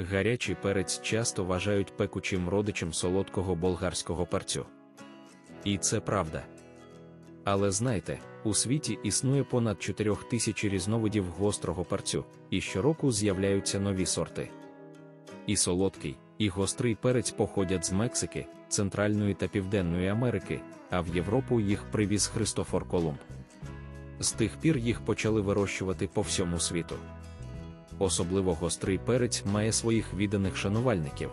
Гарячий перець часто вважають пекучим родичем солодкого болгарського перцю. І це правда. Але знайте, у світі існує понад 4 тисячі різновидів гострого перцю, і щороку з'являються нові сорти. І солодкий, і гострий перець походять з Мексики, Центральної та Південної Америки, а в Європу їх привіз Христофор Колумб. З тих пір їх почали вирощувати по всьому світу. Особливо гострий перець має своїх відданих шанувальників.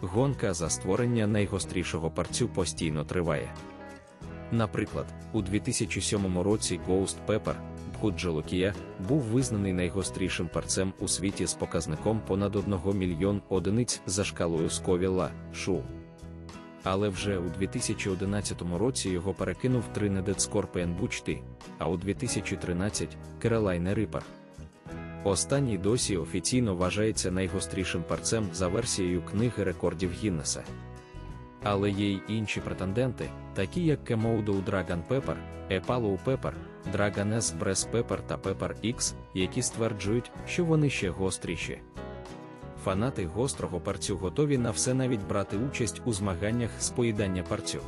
Гонка за створення найгострішого перцю постійно триває. Наприклад, у 2007 році Ghost Pepper Бхуджолокія був визнаний найгострішим перцем у світі з показником понад 1 мільйон одиниць за шкалою Сковіла шу. Але вже у 2011 році його перекинув Trinidad Scorpion Бучти, а у 2013 Carolina Reaper. Останній досі офіційно вважається найгострішим перцем за версією книги рекордів Гіннеса. Але є й інші претенденти, такі як Kemodo Dragon Pepper, Epalo Pepper, Dragon S Breast Pepper та Pepper X, які стверджують, що вони ще гостріші. Фанати гострого перцю готові на все навіть брати участь у змаганнях з поїдання перцю.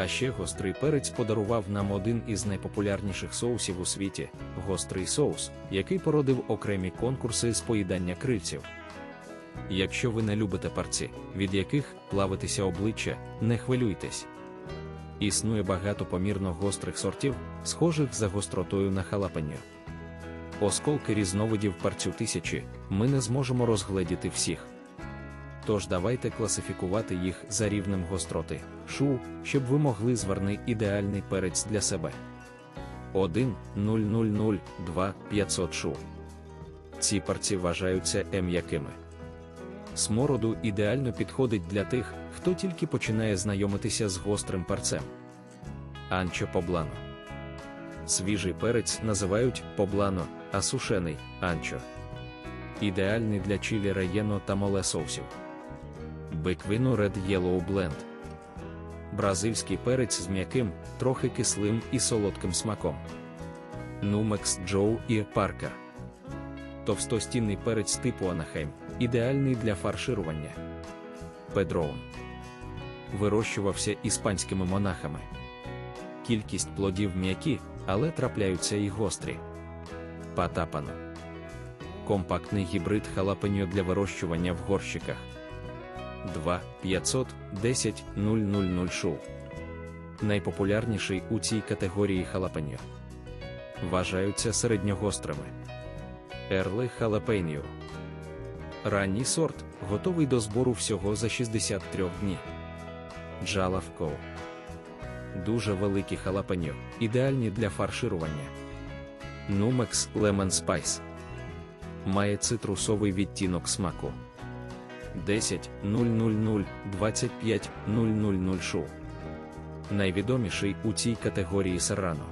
А ще гострий перець подарував нам один із найпопулярніших соусів у світі гострий соус, який породив окремі конкурси з поїдання крильців. Якщо ви не любите перці, від яких плавитися обличчя, не хвилюйтесь. Існує багато помірно гострих сортів, схожих за гостротою на халапеньо. Осколки різновидів перцю тисячі, ми не зможемо розгледіти всіх. Тож давайте класифікувати їх за рівнем гостроти, шу, щоб ви могли зверни ідеальний перець для себе. 1 000 2 500 шу. Ці перці вважаються ем'якими. Смороду ідеально підходить для тих, хто тільки починає знайомитися з гострим перцем. Анчо поблано. Свіжий перець називають поблано, а сушений анчо. Ідеальний для чилі раєно та моле соусів. Беквіно Red Yellow Blend. Бразильський перець з м'яким, трохи кислим і солодким смаком. Нумекс Джоу і Паркер. Товстостінний перець типу Анахайм, ідеальний для фарширування. Педроун. Вирощувався іспанськими монахами. Кількість плодів м'які, але трапляються і гострі. Патапано. Компактний гібрид халапеньо для вирощування в горщиках. 2 500 10 000 шоу. Найпопулярніший у цій категорії халапеньо. Вважаються середньогострими. Ерли халапеньо. Ранній сорт, готовий до збору всього за 63 дні. Джалавко. Дуже великі халапеньо, ідеальні для фарширування. Нумекс Lemon Spice. Має цитрусовий відтінок смаку. 10 000 25 000 шоу. Найвідоміший у цій категорії серрано.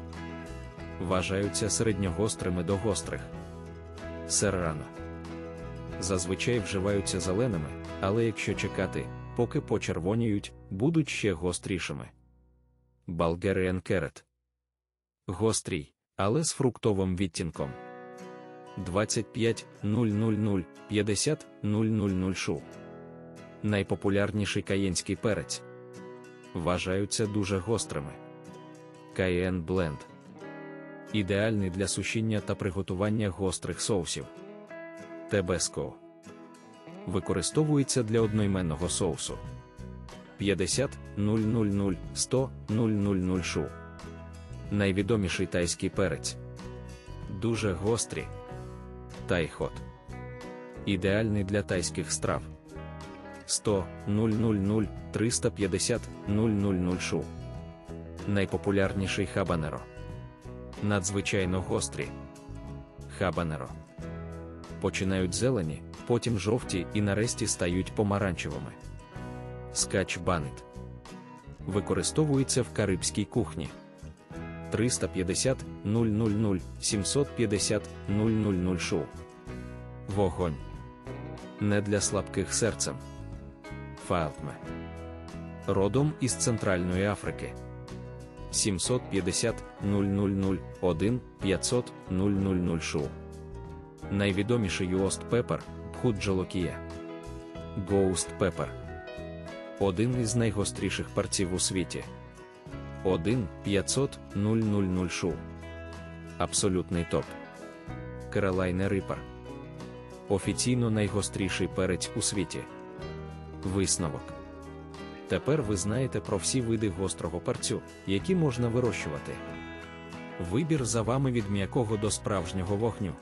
Вважаються середньогострими до гострих. Серрано. Зазвичай вживаються зеленими, але якщо чекати, поки почервоніють, будуть ще гострішими. Bulgarian Carrot. Гострій, але з фруктовим відтінком. 25 000 50 000 шу. Найпопулярніший каєнський перець. Вважаються дуже гострими. Cayenne Blend. Ідеальний для сушіння та приготування гострих соусів. Тебеско. Використовується для одноіменного соусу. 50 000 100 000 шу. Найвідоміший тайський перець. Дуже гострі. Тайхот. Ідеальний для тайських страв. 100 000 350 000 шу. Найпопулярніший хабанеро. Надзвичайно гострі. Хабанеро. Починають зелені, потім жовті і нарешті стають помаранчевими. Скач банит. Використовується в карибській кухні. 350 000 750 000 шу. Вогонь. Не для слабких серцем. Фаатме. Родом із Центральної Африки. 750 000 1 500 000 шу. Найвідоміший Юост Пепер Худжолокія. Ghost Pepper. Один із найгостріших парців у світі. 1 500 000 шу. Абсолютний топ. Carolina Reaper. Офіційно найгостріший перець у світі. Висновок. Тепер ви знаєте про всі види гострого парцю, які можна вирощувати. Вибір за вами від м'якого до справжнього вогню.